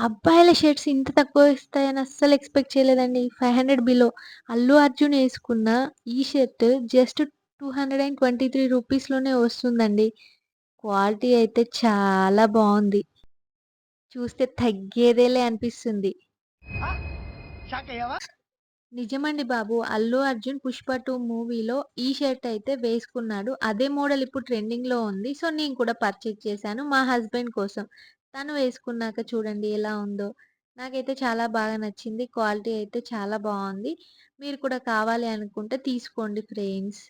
అబ్బాయిల షర్ట్స్ ఇంత తక్కువ ఇస్తాయని అస్సలు ఎక్స్‌పెక్ట్ చేయలేదండి. 500 బిలో. అల్లు అర్జున్ యేసుకున్న ఈ షర్ట్ జస్ట్ 223 రూపీస్‌లోనే వస్తుందండి. క్వాలిటీ అయితే చాలా బావుంది. చూస్తే తగ్గేదేలే అనిపిస్తుంది. నిజమండి బాబు. అల్లు అర్జున్ 'పుష్ప 2' మూవీలో ఈ షర్ట్ అయితే వేసుకున్నాడు. అదే మోడల్ ఇప్పుడు ట్రెండింగ్‌లో ఉంది. సో, నేను కూడా పర్చేజ్ చేశాను మా హస్బెండ్ కోసం. తను వేసుకున్నాక చూడండి ఎలా ఉందో. నాకైతే చాలా బాగా నచ్చింది. క్వాలిటీ అయితే చాలా బాగుంది. మీరు కూడా కావాలి అనుకుంటే తీసుకోండి ఫ్రెండ్స్.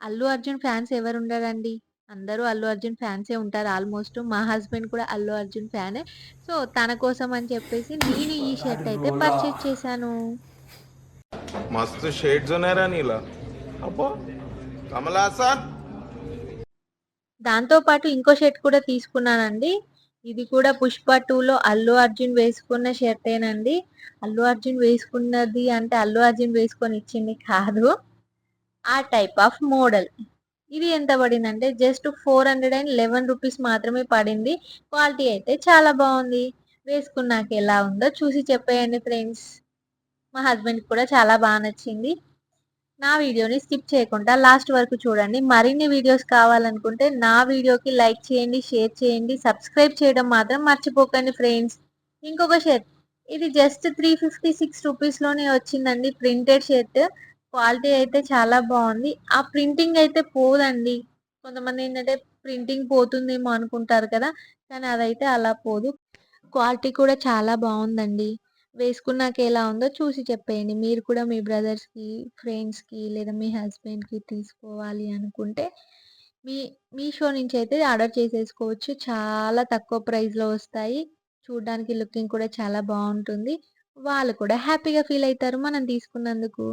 అల్లు అర్జున్ ఫ్యాన్స్ ఎవరు ఉండరండి అందరూ అల్లు అర్జున్ ఫ్యాన్సే ఉంటారు. ఆల్మోస్ట్ మా హస్బెండ్ కూడా అల్లు అర్జున్ ఫ్యానే. సో తన కోసం అని చెప్పేసి నేను ఈ షర్ట్ అయితే పర్చేస్ చేశాను. మస్తు షేడ్స్ ఉన్నారా నీలా. అబ్బో! కమలాసన్ దాంతో పాటు ఇంకో షర్ట్ కూడా తీసుకున్నానండి. ఇది కూడా 'పుష్ప టూలో అల్లు అర్జున్ వేసుకున్న షర్టేనండి. అల్లు అర్జున్ వేసుకున్నది అంటే అల్లు అర్జున్ వేసుకొని ఇచ్చింది కాదు. ఆ టైప్ ఆఫ్ మోడల్. ఇది ఎంత పడిందంటే జస్ట్ 411 రూపీస్ మాత్రమే పడింది. క్వాలిటీ అయితే చాలా బాగుంది వేసుకున్నాక ఎలా ఉందో చూసి చెప్పేయండి ఫ్రెండ్స్. మా హస్బెండ్‌కి కూడా చాలా బాగా నచ్చింది. నా వీడియోని స్కిప్ చేయకుండా లాస్ట్ వరకు చూడండి. మరిన్ని వీడియోస్ కావాలనుకుంటే నా వీడియోకి లైక్ చేయండి, షేర్ చేయండి, సబ్స్క్రైబ్ చేయడం మాత్రం మర్చిపోకండి ఫ్రెండ్స్. ఇంకొక షర్ట్. ఇది జస్ట్ 356 రూపీస్‌లోనే వచ్చిందండి ప్రింటెడ్ షర్ట్. క్వాలిటీ అయితే చాలా బాగుంది ఆ ప్రింటింగ్ అయితే పోదండి. కొంతమంది ఏంటంటే ప్రింటింగ్ పోతుందేమో అనుకుంటారు కదా! కానీ అదైతే అలా పోదు. క్వాలిటీ కూడా చాలా బాగుందండి వేసుకున్నాక ఎలా ఉందో చూసి చెప్పేయండి. మీరు కూడా మీ బ్రదర్స్‌కి, ఫ్రెండ్స్‌కి లేదా మీ హస్బెండ్‌కి తీసుకోవాలి అనుకుంటే మీ మీషో నుంచి అయితే ఆర్డర్ చేసేసుకోవచ్చు. చాలా తక్కువ ప్రైస్‌లో వస్తాయి. చూడడానికి లుకింగ్ కూడా చాలా బాగుంటుంది వాళ్ళు కూడా హ్యాపీగా ఫీల్ అవుతారు మనం తీసుకున్నందుకు.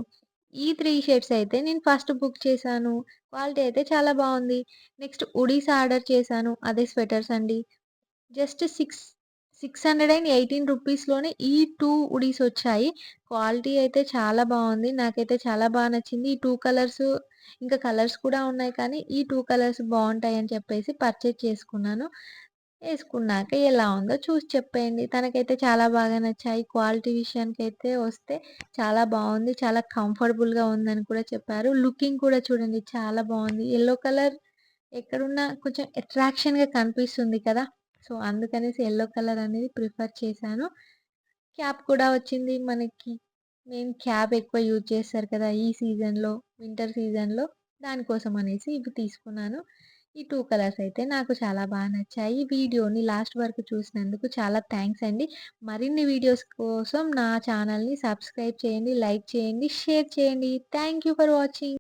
ఈ త్రీ షర్ట్స్ అయితే నేను ఫస్ట్ బుక్ చేశాను. క్వాలిటీ అయితే చాలా బాగుంది నెక్స్ట్ ఉడీస్ ఆర్డర్ చేశాను. అదే స్వెటర్స్ అండి. జస్ట్ సిక్స్ 618 రూపీస్‌లోనే ఈ టూ ఉడీస్ వచ్చాయి. క్వాలిటీ అయితే చాలా బాగుంది నాకైతే చాలా బాగా నచ్చింది. ఈ టూ కలర్స్ ఇంకా కలర్స్ కూడా ఉన్నాయి కానీ ఈ టూ కలర్స్ బాగుంటాయి అని చెప్పేసి పర్చేజ్ చేసుకున్నాను. వేసుకున్నాక ఎలా ఉందో చూసి చెప్పేయండి. తనకైతే చాలా బాగా నచ్చాయి. క్వాలిటీ విషయానికైతే వస్తే చాలా బాగుంది చాలా కంఫర్టబుల్‌గా ఉందని కూడా చెప్పారు. లుకింగ్ కూడా చూడండి చాలా బాగుంది ఎల్లో కలర్ ఎక్కడున్నా కొంచెం అట్రాక్షన్‌గా కనిపిస్తుంది కదా! సో, అందుకనేసి ఎల్లో కలర్ అనేది ప్రిఫర్ చేశాను. క్యాప్ కూడా వచ్చింది మనకి. మెయిన్ క్యాప్ ఎక్కువ యూజ్ చేస్తారు కదా! ఈ సీజన్‌లో, వింటర్ సీజన్‌లో. దానికోసం అనేసి ఇవి తీసుకున్నాను. ఈ టూ కలర్స్ అయితే నాకు చాలా బాగా నచ్చాయి. వీడియోని లాస్ట్ వరకు చూసినందుకు చాలా థ్యాంక్స్ అండి. మరిన్ని వీడియోస్ కోసం నా ఛానల్‌ని సబ్స్క్రైబ్ చేయండి, లైక్ చేయండి, షేర్ చేయండి. Thank you for watching.